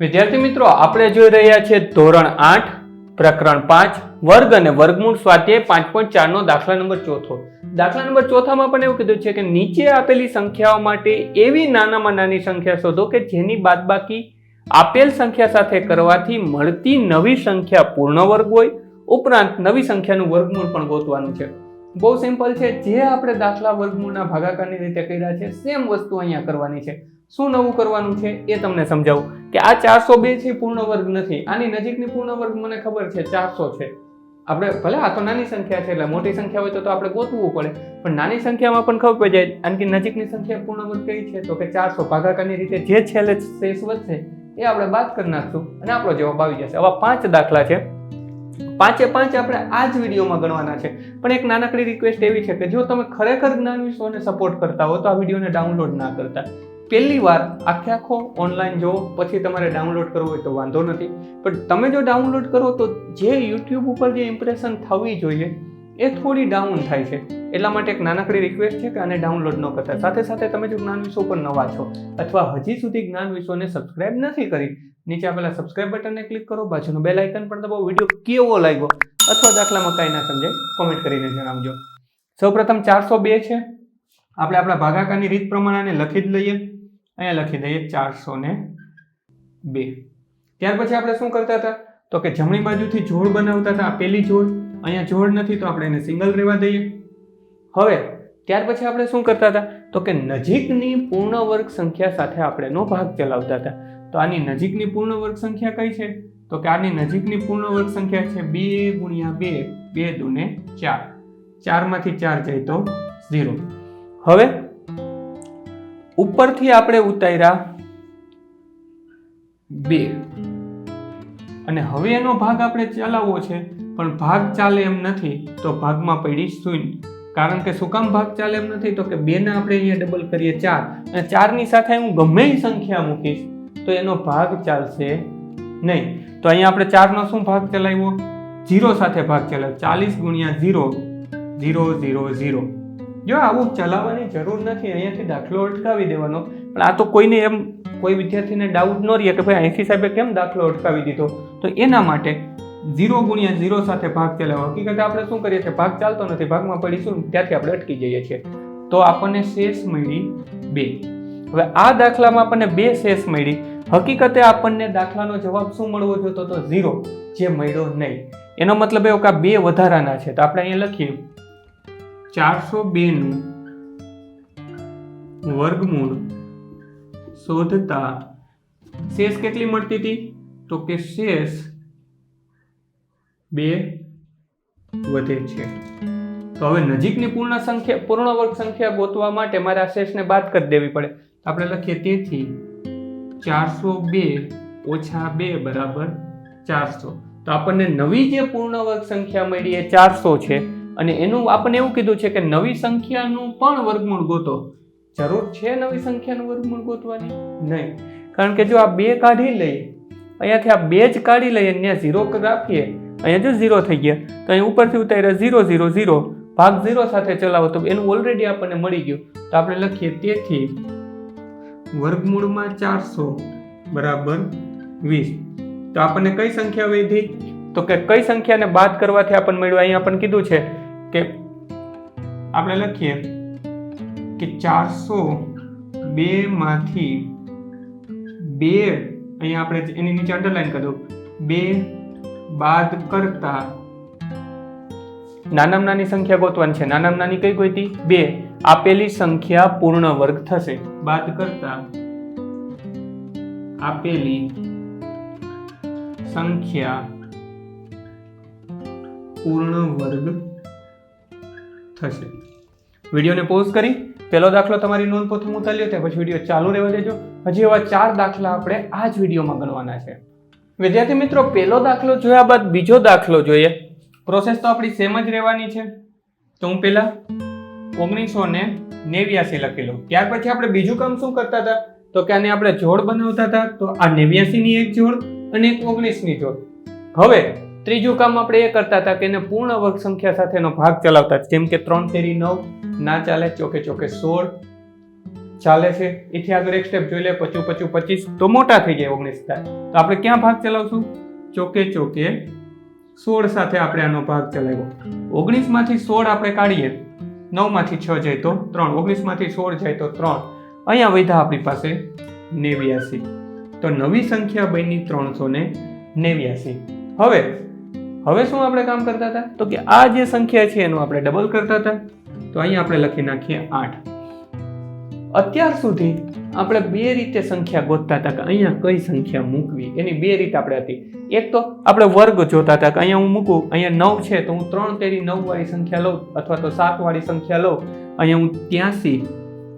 વિદ્યાર્થી મિત્રો, આપણે જોઈ રહ્યા છીએ ધોરણ આઠ, પ્રકરણ પાંચ, વર્ગ અને વર્ગમૂળ સ્વાધ્યાય પાંચ પોઈન્ટ ચારનો દાખલા નંબર ચોથો. દાખલા નંબર ચોથામાં પણ એવું કીધું છે કે નીચે આપેલી સંખ્યાઓ માટે એવી નાનામાં નાની સંખ્યા શોધો કે જેની બાદબાકી આપેલ સંખ્યા સાથે કરવાથી મળતી નવી સંખ્યા પૂર્ણ વર્ગ હોય, ઉપરાંત નવી સંખ્યાનું વર્ગમૂળ પણ ગોતવાનું છે. બહુ સિમ્પલ છે, જે આપણે દાખલા વર્ગમૂળના ભાગાકારની રીતે કર્યા છે, સેમ વસ્તુ અહીંયા કરવાની છે. શું નવું કરવાનું છે એ તમને સમજાવું. કે આ ચારસો બે છે પૂર્ણ વર્ગ નથી. આની નજીકની પૂર્ણ વર્ગ મને ખબર છે, ચારસો છે. આપણે ભલે આ તો નાની સંખ્યા છે, એટલે મોટી સંખ્યા હોય તો આપણે ગોતવું પડે. પણ નાની સંખ્યામાં પણ ખબર પડી જાય. આનકી નજીકની સંખ્યા પૂર્ણ વર્ગ કઈ છે? તો કે ચારસો ભાગાકારની રીતે જે છેલ્લે શેષ વધશે, એ આપણે બાદ કરી નાખશું અને આપણો જવાબ આવી જશે. આવા પાંચ દાખલા છે. પાંચે પાંચ આપણે આ જ વિડીયોમાં ગણવાના છે. પણ એક નાનકડી રિક્વેસ્ટ એવી છે કે જો તમે ખરેખર જ્ઞાન વિશ્વને સપોર્ટ કરતા હો, તો આ વિડીયોને ડાઉનલોડ ના કરતા. પહેલી વાર આખે આખો ઓનલાઈન જુઓ પછી તમારે ડાઉનલોડ કરવો હોય તો વાંધો નથી. પણ તમે જો ડાઉનલોડ કરો તો જે યુટ્યુબ ઉપર જે ઇમ્પ્રેશન થવી જોઈએ, એ થોડી ડાઉન થાય છે. એટલા માટે એક નાનકડી રિક્વેસ્ટ છે કે આને ડાઉનલોડ ન કરતા. સાથે સાથે તમે જો જ્ઞાન વિશ્વ પર નવા છો, અથવા હજી સુધી જ્ઞાન વિશ્વને સબસ્ક્રાઇબ નથી કરી, નીચે આપેલા સબસ્ક્રાઇબ બટનને ક્લિક કરો, બાજુનું બેલ આઇકન પણ દબાવો, વીડિયો કેવો લાગ્યો, અથવા દાખલામાં કાંઈ ના સમજાય કોમેન્ટ કરીને જણાવજો. સૌપ્રથમ ચારસો બે છે. આપણે આપણા ભાગાકારની રીત પ્રમાણે લખી જ લઈએ. અહીંયા લખી દઈએ ચારસો ને બે. ત્યાર પછી આપણે શું કરતા હતા? તો કે જમણી બાજુથી જોડ બનાવતા હતા, આ પેલી જોડ. અહીંયા જોડ નથી તો આપણે એને સિંગલ રહેવા દઈએ. હવે, ત્યાર પછી આપણે શું કરતા હતા? તો કે નજીકની પૂર્ણ વર્ગ સંખ્યા સાથે આપણે એનો ભાગ ચલાવતા હતા. તો આની નજીકની પૂર્ણ વર્ગ સંખ્યા કઈ છે? તો કે આની નજીકની પૂર્ણ વર્ગ સંખ્યા છે બે ગુણ્યા બે બે દુને ચાર. ચારમાંથી ચાર જાય તો ઝીરો. હવે ઉપરથી આપણે ઉતાર્યા બે. અને હવે એનો ભાગ આપણે ચલાવવો છે, પણ ભાગ ચાલે એમ નથી, તો ભાગમાં પડી શૂન્ય. કારણ કે શું ભાગ ચાલે એમ નથી? તો કે બે ને આપણે અહીંયા ડબલ કરીએ ચાર. અને ચારની સાથે હું ગમે સંખ્યા મૂકીશ, તો એનો ભાગ ચાલશે નહીં. તો અહીંયા આપણે ચારનો શું ભાગ ચલાવ્યો? ઝીરો સાથે ભાગ ચલાવ્યો. ચાલીસ ગુણ્યા ઝીરો. Zero zero zero. જો આવું ચલાવવાની જરૂર નથી, અહીંયાથી દાખલો અટકાવી દેવાનો. પણ આ તો કોઈને એમ કોઈ વિદ્યાર્થીને ડાઉટ ન રહે કે ભાઈ અહીંથી સાહેબે કેમ દાખલો અટકાવી દીધો? તો એના માટે ઝીરો ગુણ્યા ઝીરો સાથે ભાગ ચલાવો હકીકતે આપણે શું કરીએ છીએ? ભાગ ચાલતો નથી, ભાગમાં પડીશું, ત્યાંથી આપણે અટકી જઈએ છીએ. તો આપણને શેષ મળી બે. હવે આ દાખલામાં આપણને બે શેષ મળી. હકીકતે આપણને દાખલાનો જવાબ શું મળવો જોતો તો ઝીરો, જે મળ્યો નહીં. એનો મતલબ એવો કે આ બે વધારાના છે. તો આપણે અહીંયા લખીએ. ચારસો બેનું વર્ગમૂળ શોધતા શેષ કેટલી મળતી હતી? તો કે શેષ બે વધે છે. તો હવે નજીકની પૂર્ણ સંખ્યા, પૂર્ણ વર્ગ સંખ્યા ગોતવા માટે મારે આ શેષને બાદ કરી દેવી પડે. આપણે લખીએ તેથી ચારસો બે ઓછા બે બરાબર ચારસો. તો આપણને નવી જે પૂર્ણ વર્ગ સંખ્યા મળી એ ચારસો છે. અને એનું આપણને એવું કીધું છે કે નવી સંખ્યાનું પણ વર્ગમૂળ ગોતો. જરૂર છે નવી સંખ્યાનું વર્ગમૂળ ગોતવાની? નહીં. કારણ કે જો આ બે કાઢી લઈએ, અહીંયાથી આ બે જ કાઢી લઈએ ત્યાં ઝીરો રાખીએ, અહીંયા જો ઝીરો થઈ ગયા, તો અહીં ઉપરથી ઉતાર્યા ઝીરો ઝીરો ઝીરો ભાગ ઝીરો સાથે ચલાવો. તો એનું ઓલરેડી આપણને મળી ગયું. તો આપણે લખીએ તેથી વર્ગમૂળમાં ચારસો બરાબર વીસ. તો આપણને કઈ સંખ્યા વધી? તો કે કઈ સંખ્યાને બાદ કરવાથી આપણને મળ્યું? અહીંયા આપણને કીધું છે કે આપણે લખીએ કે ચારસો બે માંથી બે, અહીંયા આપણે એની નીચે અંડરલાઈન કરી દઉં. બે બાદ કરતા નાનામાં નાની સંખ્યા ગોતવાની છે. નાનામાં નાની કઈ ગોતી? બે. આપેલી સંખ્યા પૂર્ણ વર્ગ થશે. બાદ કરતા આપેલી સંખ્યા પૂર્ણ વર્ગ થશે. વિડીયોને પોઝ કરી, પહેલો દાખલો તમારી નોંધ પોતે ઉતારી લો ત્યાં પછી વીડિયો ચાલુ રહેવા દેજો. હજી એવા ચાર દાખલા આપણે આ જ વિડીયોમાં ગણવાના છે. વિદ્યાર્થી મિત્રો, પહેલો દાખલો જોયા બાદ બીજો દાખલો જોઈએ. પ્રોસેસ તો આપણી સેમ જ રહેવાની છે. તો હું પહેલા ઓગણીસો ને નેવ્યાસી લખી લઉં. ત્યાર પછી આપણે બીજું કામ શું કરતા હતા? તો કે આને આપણે જોડ બનાવતા હતા. તો આ નેવ્યાસી ની એક જોડ અને એક ઓગણીસની જોડ. હવે ત્રીજું કામ આપણે એ કરતા હતા કે એને પૂર્ણ વર્ગ સંખ્યા સાથેનો ભાગ ચલાવતા જેમ કે ત્રણ તેરી નવ, ના ચાલે, ચોકે ચોકે સોળ, ચાલે છે. એથી આગળ એક સ્ટેપ જોઈ લે, પચું પચું પચીસ, તો મોટા થઈ જાય ઓગણીસ થાય. તો આપણે ક્યાં ભાગ ચલાવશું? ચોકે ચોકે સોળ સાથે આપણે આનો ભાગ ચલાવ્યો. ઓગણીસમાંથી સોળ આપણે કાઢીએ. નવમાંથી છ જાય તો ત્રણ. ઓગણીસમાંથી સોળ જાય તો ત્રણ. અહીંયા વૈધા આપણી પાસે નેવ્યાસી. તો નવી સંખ્યા બની ત્રણસો ને નેવ્યાસી. હવે હવે શું આપણે કામ કરતા હતા? તો કે આ જે સંખ્યા છે એનું આપણે ડબલ કરતા હતા. તો અહીંયા આપણે લખી નાખીએ આઠ. અત્યાર સુધી આપણે બે રીતે સંખ્યા ગોતતા હતા કે અહીંયા કઈ સંખ્યા મૂકવી? એની બે રીત આપણે હતી. એક તો આપણે વર્ગ જોતા હતા કે અહીંયા હું મૂકું, અહીંયા નવ છે, તો હું ત્રણ તેરી નવ વાળી સંખ્યા લઉં અથવા તો સાત વાળી સંખ્યા લઉં. અહીંયા હું ત્યાંસી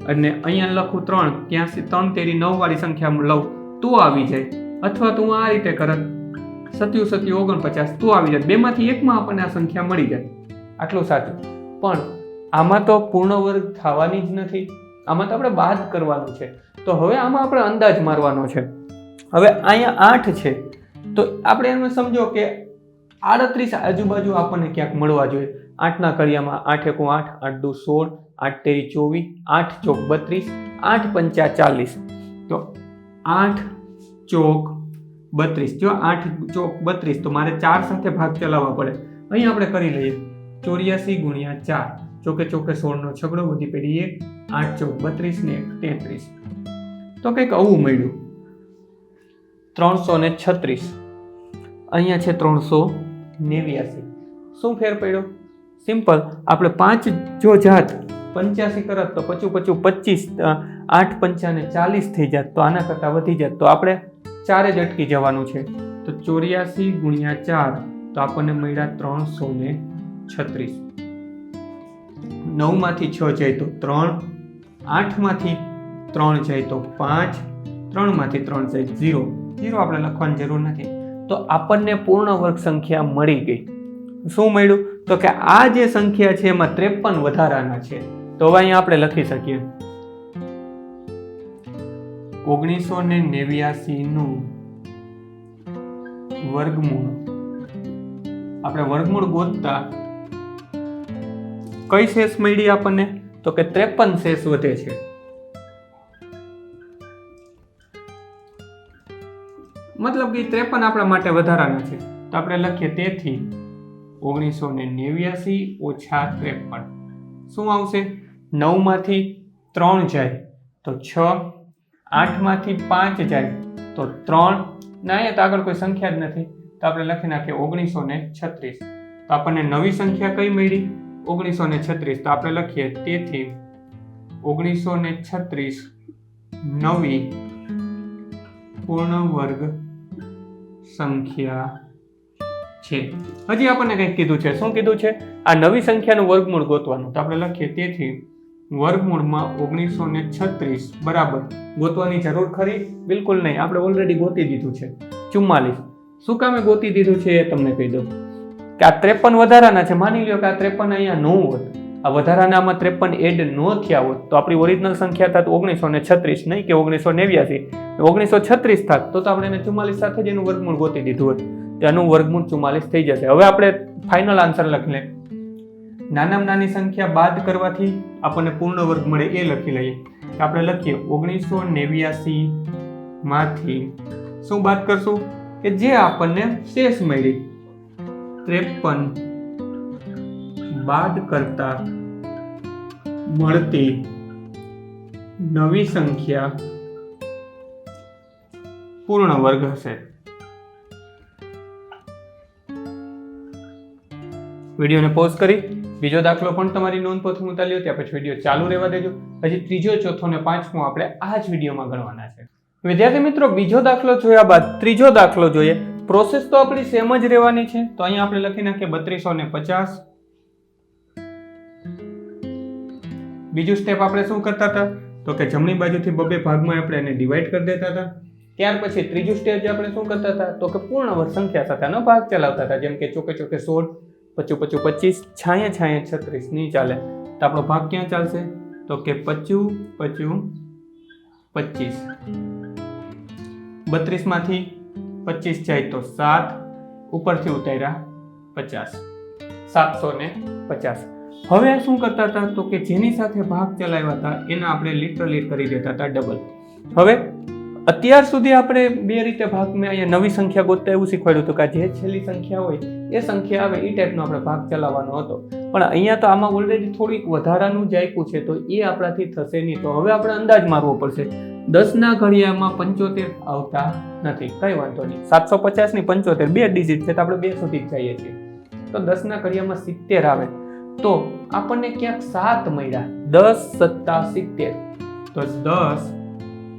અને અહીંયા લખું ત્રણ. ત્યાંસી ત્રણ તેરી નવ વાળી સંખ્યા લઉં. તો આવી જાય. અથવા તો હું આ રીતે કરત. સત્યુ સત્યુ ઓગણપચાસ, તું આવી જાય બેમાંથી એકમાં આપણને આ સંખ્યા મળી જાય. આટલું સાચું. પણ આમાં તો પૂર્ણ વર્ગ થવાની જ નથી. આમાં તો આપણે બાદ કરવાનું છે. તો હવે આમાં આપણે અંદાજ મારવાનો છે. હવે અહીંયા આઠ છે. તો આપણે એમ સમજો કે આડત્રીસ આજુબાજુ આપણને ક્યાંક મળવા જોઈએ. આઠના કડિયામાં આઠ એકું આઠ આઠ દુ સોળ, આઠ તેરી ચોવીસ, આઠ ચોક બત્રીસ, આઠ પંચા ચાલીસ. તો આઠ ચોક બત્રીસ. જો આઠ ચોક બત્રીસ, તો મારે ચાર સાથે ભાગ ચલાવવા પડે. અહીં આપણે કરી લઈએ. ચોર્યાસી ગુણ્યા ચાર. ચોકે ચોકે સોળનો છગડો વધી પેઢી એક આઠ, ચોક બત્રીસ ને એક તેત્રીસ. તો કંઈક આવું મળ્યું. ત્રણસો ને છત્રીસ. અહીંયા છે ત્રણસો નેવ્યાસી. શું ફેર પડ્યો? સિમ્પલ. આપણે પાંચ જો જાત પંચ્યાસી કરત તો પચું પચું પચીસ આઠ પંચાને ચાલીસ થઈ જાત. તો આના કરતાં વધી જાત. તો આપણે ચારે જ અટકી જવાનું છે. તો ચોર્યાસી ગુણ્યા ચાર તો આપણને મળ્યા ત્રણસો ને છત્રીસ. નવમાંથી છ જાય તો ત્રણ, આઠમાંથી ત્રણ જાય તો પાંચ, ત્રણમાંથી ત્રણ જાય ઝીરો. ઝીરો આપણે લખવાની જરૂર નથી. તો આપણને પૂર્ણ વર્ગ સંખ્યા મળી ગઈ. શું મળ્યું? તો કે આ જે સંખ્યા છે એમાં ત્રેપન વધારાના છે. તો હવે અહીંયા આપણે લખી શકીએ. ઓગણીસો ને નેવ્યાસીનું વર્ગમૂળ. આપણે વર્ગમૂળ ગોતતા કઈ શેષ મળી આપણને? તો કે ત્રેપન શેષ વધે છે. મતલબ કે ત્રેપન આપણા માટે વધારાના છે. તો આપણે લખીએ તેથી ઓગણીસો ને નેવ્યાસી ઓછા ત્રેપન. શું આવશે? નવમાંથી ત્રણ જાય તો છ આઠમાંથી પાંચ જાય તો ત્રણ. ના અહીંયા તો આગળ કોઈ સંખ્યા જ નથી. તો આપણે લખી નાખીએ ઓગણીસો ને છત્રીસ. તો આપણને નવી સંખ્યા કઈ મળી? ઓગણીસો ને છત્રીસ. તો આપણે લખીએ તેથી ઓગણીસો ને છત્રીસ નવી પૂર્ણ વર્ગ સંખ્યા છે. હજી આપણને કંઈક કીધું છે. શું કીધું છે? આ નવી સંખ્યાનું વર્ગમૂળ ગોતવાનું. તો આપણે લખીએ તેથી વર્ગમૂળમાં ઓગણીસો ને છત્રીસ. બરાબર. ગોતવાની જરૂર ખરી? બિલકુલ નહીં. આપણે ઓલરેડી ગોતી દીધું છે. ચુમ્માલીસ. શું કામે ગોતી દીધું છે એ તમને કહી દઉં. કે આ ત્રેપન વધારાના છે. માની લ્યો કે આ ત્રેપન અહીંયા ન હોત. આ વધારાનામાં ત્રેપન એડ ન થયા હોત, તો આપણી ઓરિજિનલ સંખ્યા થાત ઓગણીસો ને છત્રીસ, નહીં કે ઓગણીસો નેવ્યાસી. ઓગણીસો છત્રીસ થાત, તો તો આપણે એને ચુમ્માલીસ સાથે જ એનું વર્ગમૂળ ગોતી દીધું હોત. એનું વર્ગમૂળ ચુમ્માલીસ થઈ જશે. હવે આપણે ફાઇનલ આન્સર લખી લઈએ નાનામાં નાની સંખ્યા બાદ કરવાથી આપણને પૂર્ણ વર્ગ મળે એ લખી લઈએ. આપણે લખીએ, ઓગણીસો નેવ્યાસી માંથી શું બાદ કરશું? કે જે આપણને શેષ મળી. ત્રેપન બાદ કરતા મળતી નવી સંખ્યા પૂર્ણ વર્ગ હશે. વિડીયોને પોઝ કરી. બીજો દાખલો પણ તમારી નોંધપોથી લ્યો ત્યાં પછી વીડિયો ચાલુ રહેવા દેજો. પછી ત્રીજો, ચોથો ને પાંચમો આપણે આ જ વિડીયોમાં ગણવાના છે. વિદ્યાર્થી મિત્રો, બીજો દાખલો જોયા બાદ ત્રીજો દાખલો જોઈએ. પ્રોસેસ તો આપણી સેમ જ રહેવાની છે. તો અહીંયા આપણે લખી નાખીએ બત્રીસો ને પચાસ. બીજું સ્ટેપ આપણે શું કરતા હતા? તો કે જમણી બાજુથી બબે ભાગમાં આપણે એને ડિવાઈડ કરી દેતા હતા. ત્યાર પછી ત્રીજું સ્ટેજ આપણે શું કરતા હતા? તો કે પૂર્ણ વર્ગ સંખ્યા સાથે આનો ભાગ ચલાવતા હતા. જેમ કે ચોકે ચોકે સોળ પચું પચું પચીસ, છાયા છાયા છત્રીસ, નહીં ચાલે. તો આપણો ભાગ ક્યાં ચાલશે? તો કે પચું પચું પચીસ. બત્રીસમાંથી પચીસ જાય તો સાત, ઉપરથી ઉતાર્યા પચાસ. સાતસો ને પચાસ. હવે શું કરતા હતા? તો કે જેની સાથે ભાગ ચલાવ્યા હતા, એના આપણે લિટરલી કરી દેતા હતા ડબલ હવે અત્યાર સુધી આપણે બે રીતે ભાગમાં અહીંયા નવી સંખ્યા ગોતતા એવું શીખવાડ્યું હતું કે જે છેલ્લી સંખ્યા હોય, એ સંખ્યા આવે એ ટાઈપનો આપણે ભાગ ચલાવવાનો હતો. પણ અહીંયા તો આમાં ઓલરેડી થોડીક વધારાનું જ આપ્યું છે, તો એ આપણાથી થશે નહીં. તો હવે આપણે અંદાજ મારવો પડશે. દસના ઘડિયામાં પંચોતેર આવતા નથી. કંઈ વાંધો નહીં. સાતસો પચાસની પંચોતેર, બે ડિજિટ છે, તો આપણે બે સુધી જ જઈએ છીએ. તો દસના ઘડિયામાં સિત્તેર આવે. તો આપણને ક્યાંક સાત મળ્યા. દસ સત્તા સિત્તેર. તો દસ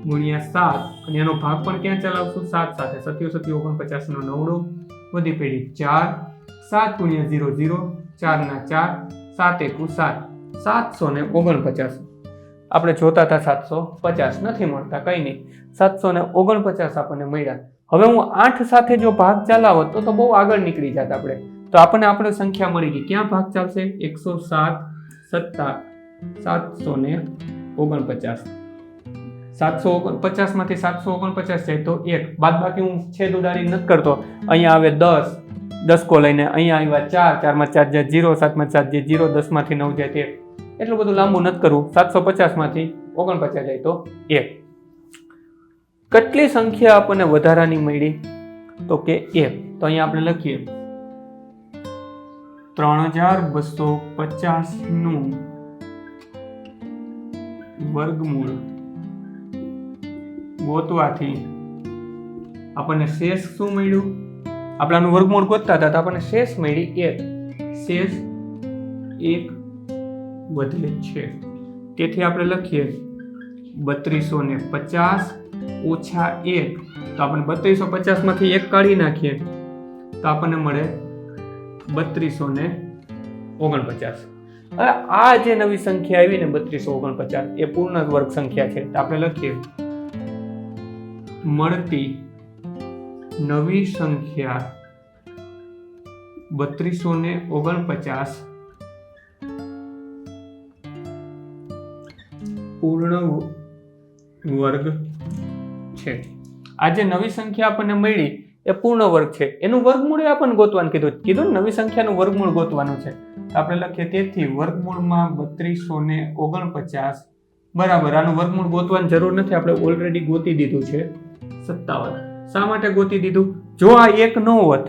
ગુણ્યા સાત. અને એનો ભાગ પણ ક્યાં ચલાવશું? સાત સાથે. સત્યો સત્યો ઓગણપચાસ નો નવડો. વધી પેઢી ચાર. સાત ગુણ્યા ઝીરો ઝીરો. ચાર ના ચાર. સાત એકુ સાત. સાતસો ને ઓગણપચાસ. આપણે જોતા હતા સાતસો પચાસ. નથી મળતા, કંઈ નહીં. સાતસો ને ઓગણપચાસ આપણને મળ્યા. હવે હું આઠ સાથે જો ભાગ ચલાવો, તો તો બહુ આગળ નીકળી જાત આપણે. તો આપણને આપણે સંખ્યા મળી ગઈ. ક્યાં ભાગ ચાલશે? એકસો સાત સત્તા સાતસો ને ઓગણપચાસ. સાતસો પચાસમાંથી માંથી સાતસો ઓગણપચાસ જાય તો એક બાદ બાકી હું છેદ ઉડાડી નથી કરતો. અહીંયા આવે દસ, દસકો લઈને અહીંયા આવ્યા ચાર, ચારમાં ચાર જાય જીરો, સાતમાં ચાર જાય જીરો, દસમાંથી નવ જાય તે એટલું બધું લાંબુ નથી કરવું. સાતસો પચાસમાંથી ઓગણપચાસ જાય તો એક. કેટલી સંખ્યા આપણને વધારાની મળી? તો કે એક. તો અહીંયા આપણે લખીએ. ત્રણ હજાર બસો પચાસનું વર્ગમૂળ ગોતવાથી આપણને શેષ શું મળ્યું? આપણાનું વર્ગમૂળ ગોતતા હતા તો આપણને શેષ મળી એક શેષ એક વધે છે. તેથી આપણે લખીએ બત્રીસો ને પચાસ ઓછા એક. તો આપણે બત્રીસો પચાસમાંથી એક કાઢી નાખીએ તો આપણને મળે બત્રીસો ને ઓગણપચાસ. હવે આ જે નવી સંખ્યા આવી ને બત્રીસો ઓગણપચાસ, એ પૂર્ણ વર્ગ સંખ્યા છે. તો આપણે લખીએ મળતી નવી સંખ્યા બત્રીસો ને ઓગણપચાસ પૂર્ણ વર્ગ છે. આ જે નવી સંખ્યા આપણને મળી, એ પૂર્ણ વર્ગ છે. એનું વર્ગમૂળ આપણને ગોતવાનું કીધું. કીધું ને, નવી સંખ્યાનું વર્ગમૂળ ગોતવાનું છે. આપણે લખીએ તેથી વર્ગમૂળમાં બત્રીસો ને ઓગણપચાસ બરાબર. આનું વર્ગમૂળ ગોતવાની જરૂર નથી. આપણે ઓલરેડી ગોતી દીધું છે. સત્તાવન. શા માટે ગોતી દીધું? જો આ એક ન હોત,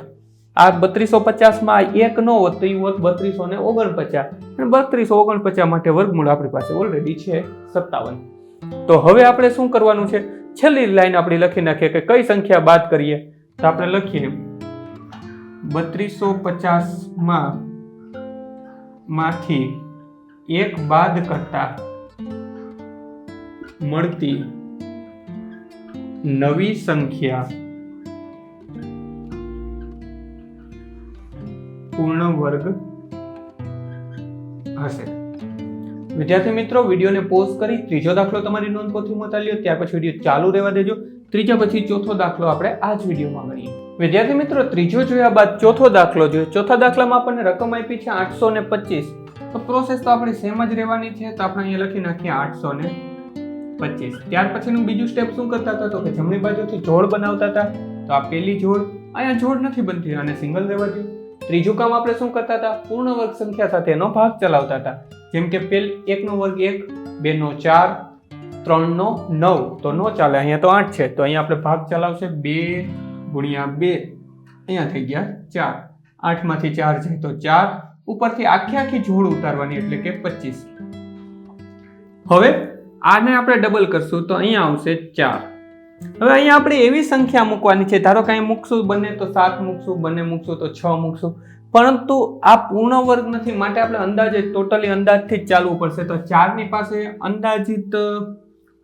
આ બત્રીસો પચાસમાં એક ન હોત, તો એ હોત બત્રીસો ને ઓગણપચાસ. અને બત્રીસો ઓગણપચાસ માટે વર્ગમૂળ આપણી પાસે ઓલરેડી છે સત્તાવન. તો હવે આપણે શું કરવાનું છે? છેલ્લી લાઈન આપણે લખી નાખીએ કે કઈ સંખ્યા બાદ કરીએ? તો આપણે લખીએ બત્રીસો પચાસમાં માંથી એક બાદ કરતા મળતી નવી સંખ્યા. પૂર્ણ વર્ગ હશે. વિદ્યાર્થી મિત્રો, વિડીયોને પોઝ કરી ત્રીજો દાખલો તમારી નોંધપોથી પોથીમાં ચાલ્યો ત્યાર પછી વીડિયો ચાલુ રહેવા દેજો. ત્રીજા પછી ચોથો દાખલો આપણે આ જ વિડીયોમાં ગણીએ વિદ્યાર્થી મિત્રો, ત્રીજો જોયા બાદ ચોથો દાખલો જોયો ચોથા દાખલામાં આપણને રકમ આપી છે આઠસો ને પચીસ. તો પ્રોસેસ તો આપણી સેમ જ રહેવાની છે. તો આપણે અહીંયા લખી નાખીએ આઠસો ને પચીસ. ત્યાર પછીનું બીજું સ્ટેપ શું કરતા હતા? તો કે જમણી બાજુથી જોડ બનાવતા હતા. તો આ પેલી જોડ અહીંયા જોડ નથી બનતી અને સિંગલ રહેવા દો ત્રીજું કામ આપણે શું કરતા હતા? પૂર્ણ વર્ગ સંખ્યા સાથે એનો ભાગ ચલાવતા હતા. જેમ કે પેલ એકનો વર્ગ એક, બેનો ચાર, ત્રણનો નવ. તો નો ચાલે, અહીંયા તો આઠ છે. તો અહીંયા આપણે ભાગ ચલાવશે બે ગુણ્યા બે. અહીંયા થઈ ગયા ચાર. આઠમાંથી ચાર છે તો ચાર. ઉપરથી આખી આખી જોડ ઉતારવાની એટલે કે પચીસ. હવે આને આપણે ડબલ કરશું તો અહીંયા આવશે ચાર. હવે અહીંયા આપણે એવી સંખ્યા મૂકવાની છે. ધારો કે અહીં મૂકશું બને તો સાત મૂકશું, બંને મૂકશું તો છ મૂકશું. પરંતુ આ પૂર્ણ વર્ગ નથી, માટે આપણે અંદાજે ટોટલી અંદાજથી જ ચાલવું પડશે. તો ચારની પાસે અંદાજિત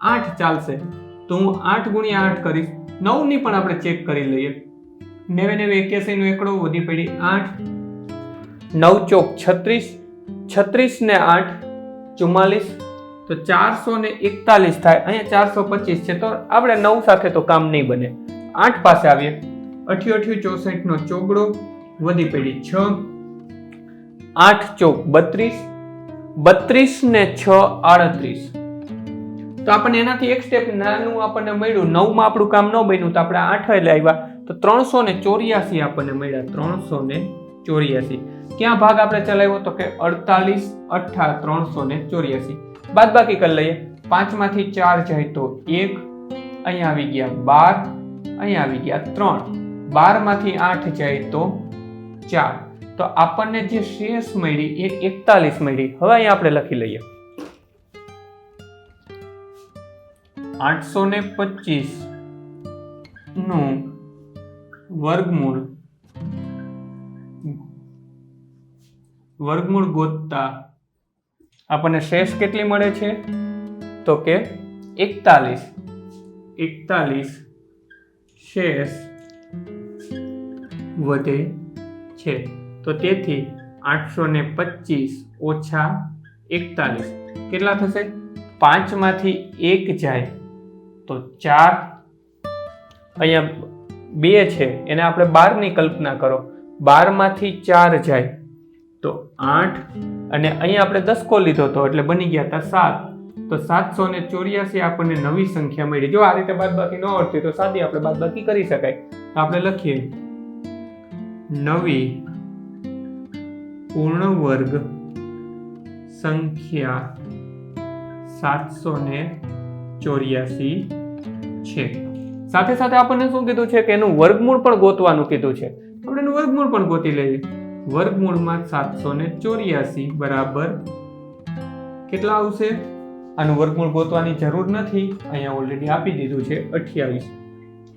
આઠ ચાલશે. તો હું આઠ ગુણ્યા આઠ કરીશ. નવની પણ આપણે ચેક કરી લઈએ. નેવે નેવે એક્યાસી નો એકડો, વધી પડી આઠ. નવ ચોક છત્રીસ. છત્રીસ ને આઠ. ચુમ્માલીસ. તો ચારસો ને એકતાલીસ થાય. અહીંયા ચારસો પચીસ છે. તો આપણે નવ સાથે તો કામ નહીં બને. આઠ પાસે આવીએ. અઠ્યું ચોસઠ નો ચોગડો, વધી પડી છ. આઠ ચોક બત્રીસ. બત્રીસ ને છ આડત્રીસ. તો આપણને એનાથી એક સ્ટેપ નાનું આપણને મળ્યું. નવમાં આપણું કામ ન બન્યું તો આપણે આઠ એટલે આવ્યા. તો ત્રણસો ને ચોર્યાસી આપણને મળ્યા. ત્રણસો ને ચોર્યાસી. ક્યાં ભાગ આપણે ચલાવ્યો તો કે અડતાલીસ અઠા ત્રણસો ને ચોર્યાસી. બાદ બાકી કરી લઈએ. પાંચમાંથી ચાર જાય તો એક, અહીંયા આવી ગયા બાર, અહીંયા આવી ગયા ત્રણ. બારમાંથી આઠ જાય તો ચાર. તો આપણને જે શેષ મળી એ એકતાલીસ મળી. હવે અહીંયા આપણે લખી લઈએ. આઠસો ને પચીસનું વર્ગમૂળ વર્ગમૂળ ગોતતા આપણને શેષ કેટલી મળે છે? તો કે એકતાલીસ. એકતાલીસ શેષ વધે છે. તો તેથી આઠસો ને પચીસ ઓછા એકતાલીસ. કેટલા થશે? પાંચમાંથી એક જાય. તો ચાર અહીંયા બે છે. એને આપણે બારની કલ્પના કરો. બારમાંથી ચાર જાય. તો આઠ. અને અહીંયા આપણે દસકો લીધો હતો, એટલે બની ગયા હતા સાત. તો સાતસો ને ચોર્યાસી આપણને નવી સંખ્યા મળી. જો આ રીતે બાદબાકી ન આવડતી તો સાદી આપણે બાદબાકી કરી શકાય. તો આપણે લખીએ. નવી પૂર્ણ વર્ગ સંખ્યા સાતસો ને ચોર્યાસી છે. સાથે સાથે આપણને શું કીધું છે કે એનું વર્ગમૂળ પણ ગોતવાનું કીધું છે. આપણે એનું વર્ગમૂળ પણ ગોતી લઈએ. વર્ગમૂળમાં સાતસો ને ચોર્યાસી, બરાબર? કેટલા આવશે? આનું વર્ગમૂળ ગોતવાની જરૂર નથી. અહીંયા ઓલરેડી આપી દીધું છે અઠ્યાવીસ.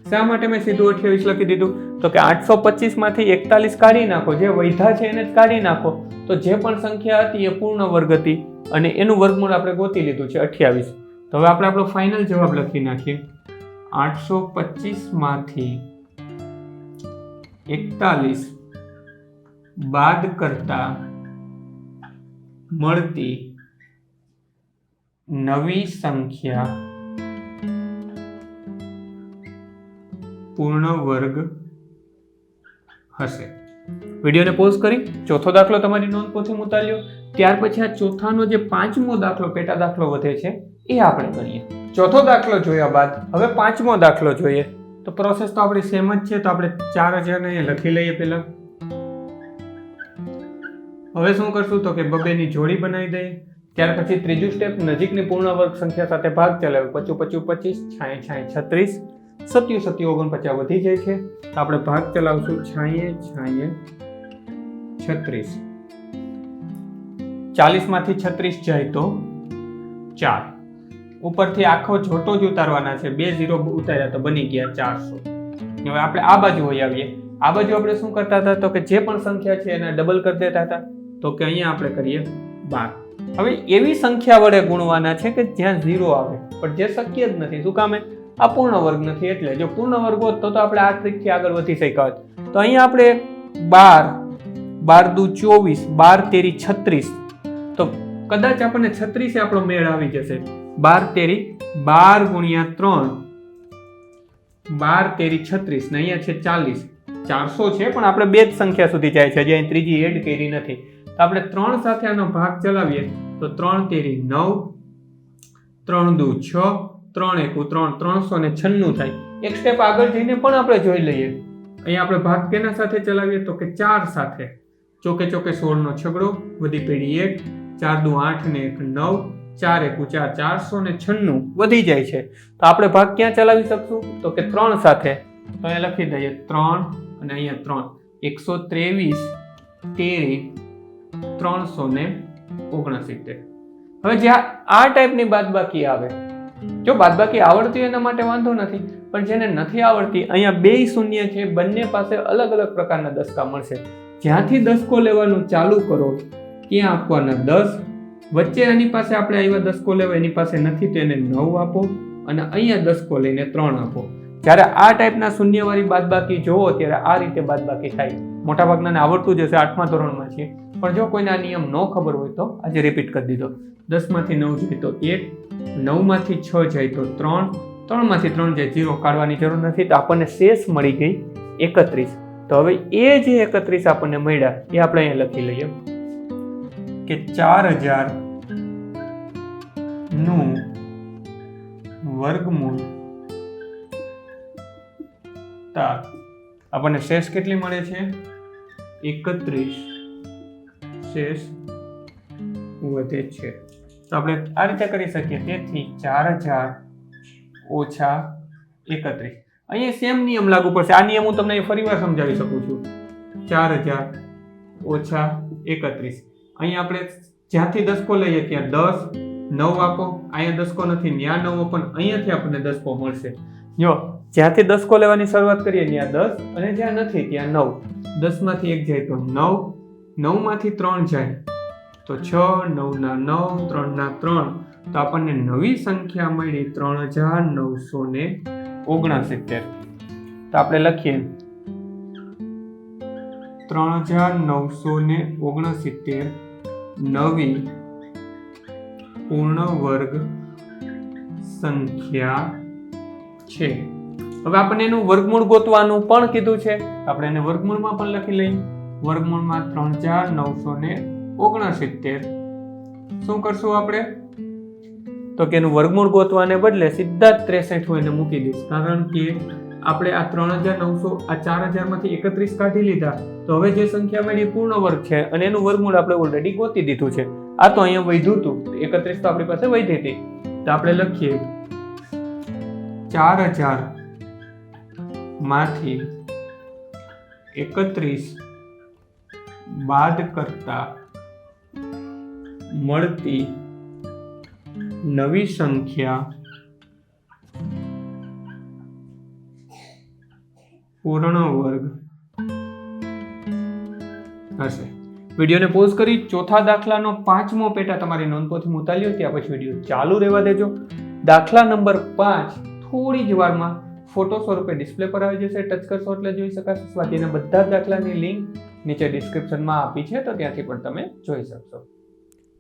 શા માટે મેં સીધું અઠ્યાવીસ લખી દીધું? તો કે આઠસો પચીસમાંથી એકતાલીસ કાઢી નાખો. જે વૈધા છે એને જ કાઢી નાખો. તો જે પણ સંખ્યા હતી એ પૂર્ણ વર્ગ હતી અને એનું વર્ગમૂળ આપણે ગોતી લીધું છે અઠ્યાવીસ. તો હવે આપણે આપણો ફાઇનલ જવાબ લખી નાખીએ. આઠસો પચીસમાંથી એકતાલીસ બાદ કરતા મળતી નવી સંખ્યા પૂર્ણ વર્ગ હશે. વિડીયોને પોઝ કરી, ચોથો દાખલો તમારી નોંધ પોથી ઉતાર્યો ત્યાર પછી આ ચોથાનો જે પાંચમો દાખલો, પેટા દાખલો વધે છે, એ આપણે કરીએ ચોથો દાખલો જોયા બાદ, હવે પાંચમો દાખલો જોઈએ. તો પ્રોસેસ તો આપણી સેમ જ છે, તો આપણે ચાર હજારને લખી લઈએ પહેલા. હવે શું કરશું? તો કે બબેની જોડી બનાવી દઈએ. ત્યાર પછી ત્રીજું સ્ટેપ નજીકની પૂર્ણ વર્ગ સંખ્યા સાથે ભાગ ચલાવ્યો. પચું પચું પચીસ, છાંય છાંય, છત્રીસ. સત્યુ સત્યુ, ઓગણપચાસ વધી જાય છે. તો આપણે ભાગ ચલાવશું. છાંયે છાંયે, છત્રીસ. ચાલીસમાંથી છત્રીસ જાય તો ચાર. ઉપરથી આખો જોટો જ ઉતારવાના છે. બે, ઝીરો ઉતાર્યા તો બની ગયા ચારસો. હવે આપણે આ બાજુ હોઈ આવીએ. આ બાજુ આપણે શું કરતા હતા? તો કે જે પણ સંખ્યા છે એને ડબલ કરી દેતા હતા. તો કે અહીંયા આપણે કરીએ બાર. હવે એવી સંખ્યા વડે ગુણવાના છે કે જ્યાં ઝીરો આવે. પણ જે શક્ય જ નથી. શું કામે? આ પૂર્ણ વર્ગ નથી એટલે જો પૂર્ણ વર્ગ હોત તો આપણે આ ટ્રીકથી આગળ વધી શક્યા હોત. તો અહીંયા આપણે બાર બાર દુ ચોવીસ, બાર તેરી છત્રીસ. તો કદાચ આપણને છત્રીસે આપણો મેળ આવી જશે. બાર તેરી બાર ગુણ્યા ત્રણ. બાર તેરી છત્રીસ ને અહીંયા છે ચાલીસ. ચારસો છે, પણ આપણે બે જ સંખ્યા સુધી જાય છે. જે ત્રીજી એડ કરી નથી. તો આપણે ત્રણ સાથે આનો ભાગ ચલાવીએ. તો ત્રણ તેરી નવ, ત્રણ દુ છ, ત્રણ એકુ ત્રણ, ત્રણસો ને છન્નું થાય. એક સ્ટેપ આગળ જઈને પણ આપણે જોઈ લઈએ. અહીંયા આપણે ભાગ કેના સાથે ચલાવીએ? તો કે ચાર સાથે. ચોકે ચોકે સોળનો છગડો, વધી પેઢી એક, ચાર દુ આઠ ને એક નવ, ચાર એકુ ચાર, ચારસો ને છન્નું વધી જાય છે. તો આપણે ભાગ ક્યાં ચલાવી શકશું? તો કે ત્રણ સાથે. તો અહીંયા લખી દઈએ ત્રણ અને અહીંયા ત્રણ. એકસો ત્રેવીસ, તેરી ત્રણસો ને ઓગણસિત્તેર. હવે જ્યાં આ ટાઈપની બાદબાકી આવે, જો બાદબાકી આવડતી એના માટે વાંધો નથી, પણ જેને નથી આવડતી, અહીંયા બે શૂન્ય છે, બંને પાસે અલગ અલગ પ્રકારના દસકા મળશે. જ્યાંથી દસકો લેવાનું ચાલુ કરો, ત્યાં આપવાના દસ. વચ્ચે એની પાસે આપણે આવ્યા દસકો લેવા, એની પાસે નથી, તો એને નવ આપો, અને અહીંયા દસકો લઈને ત્રણ આપો. જ્યારે આ ટાઈપના શૂન્યવાળી બાદબાકી જોવો ત્યારે આ રીતે બાદબાકી થાય. મોટાભાગનાને આવડતું જ હશે આઠમા ધોરણમાં છે. પણ જો કોઈને આ નિયમ ન ખબર હોય તો આજે રિપીટ કરી દીધો. દસમાંથી નવ જાય તો એક, નવમાંથી છ જાય તો ત્રણ, ત્રણમાંથી ત્રણ જાય જીરો કાઢવાની જરૂર નથી. તો આપણને શેષ મળી ગઈ એકત્રીસ. તો હવે એ જે એકત્રીસ આપણને મળ્યા, એ આપણે અહીંયા લખી લઈએ. કે ચાર હજારનું વર્ગમૂળ તા આપણને શેષ કેટલી મળે છે? એકત્રીસ શેષ વધે છે. તો આપણે આ રીતે કરી શકીએ. તેથી ચાર હજાર ઓછા એકત્રીસ. અહીંયા સેમ નિયમ લાગુ પડશે. આ નિયમ હું તમને ફરી વાર સમજાવી શકું છું. ચાર હજાર ઓછા એકત્રીસ. અહીંયા આપણે જ્યાંથી દસકો લઈએ ત્યાં દસ, નવ આપો. અહીંયા દસકો નથી ત્યાં નવ પણ અહીંયાથી આપણને દસકો મળશે. જો જ્યાંથી દસકો લેવાની શરૂઆત કરીએ, ત્યાં દસ અને જ્યાં નથી, ત્યાં નવ. દસમાંથી એક જાય તો નવ, નવમાંથી ત્રણ જાય તો છ, નવના નવ, ત્રણના ત્રણ. તો આપણને નવી સંખ્યા મળી ત્રણ હજાર નવસો ને ઓગણસિત્તેર. તો આપણે લખીએ. ત્રણ હજાર નવસો ને ઓગણસિત્તેર નવી પૂર્ણ વર્ગ સંખ્યા છે. હવે આપણને એનું વર્ગમૂળ ગોતવાનું પણ કીધું છે. આપણે એને વર્ગમૂળમાં પણ લખી લઈએ. વર્ગમૂળમાં ત્રણ હજાર નવસો ને ઓગણસિત્તેર. શું કરશું આપણે? તો કે એનું વર્ગમૂળ ગોતવાને બદલે સીધા ત્રેસઠ હું એને મૂકી દઈશ. કારણ કે આપણે આ ત્રણ હજાર નવસો, આ ચાર હજારમાંથી એકત્રીસ કાઢી લીધા. તો હવે જે સંખ્યા મળી પૂર્ણ વર્ગ છે અને એનું વર્ગમૂળ આપણે ઓલરેડી ગોતી દીધું છે. આ તો અહીંયા વધ્યું હતું. એકત્રીસ તો આપણી પાસે વધી હતી. તો આપણે લખીએ. ચાર હજાર માંથી એકત્રીસ બાદ કરતા મળતી નવી સંખ્યા પૂર્ણ વર્ગ હશે. વિડીયોને પોઝ કરી ચોથા દાખલાનો પાંચમો પેટા તમારી નોંધપોથી મુતાલ્યો ત્યાં પછી વીડિયો ચાલુ રહેવા દેજો. દાખલા નંબર પાંચ થોડી જ વારમાં ફોટો સ્વરૂપે ડિસ્પ્લે પર આવી જશે, ટચ કરશો એટલે જોઈ શકાશે. સ્વાતિના બધા દાખલાની લિંક નીચે ડિસ્ક્રિપ્શનમાં આપી છે, તો ત્યાંથી પણ તમે જોઈ શકશો.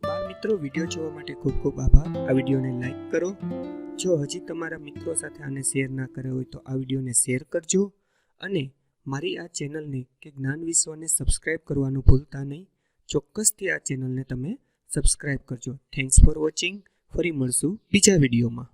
બાળ મિત્રો, વીડિયો જોવા માટે ખૂબ ખૂબ આભાર. આ વિડીયોને લાઈક કરો. જો હજી તમારા મિત્રો સાથે આને શેર ના કર્યો હોય તો આ વિડીયોને શેર કરજો. અને મારી આ ચેનલને કે જ્ઞાન વિશ્વને સબસ્ક્રાઈબ કરવાનું ભૂલતા નહીં. ચોક્કસથી આ ચેનલને તમે સબસ્ક્રાઇબ કરજો. થેન્ક્સ ફોર વોચિંગ ફરી મળશું બીજા વિડીયોમાં.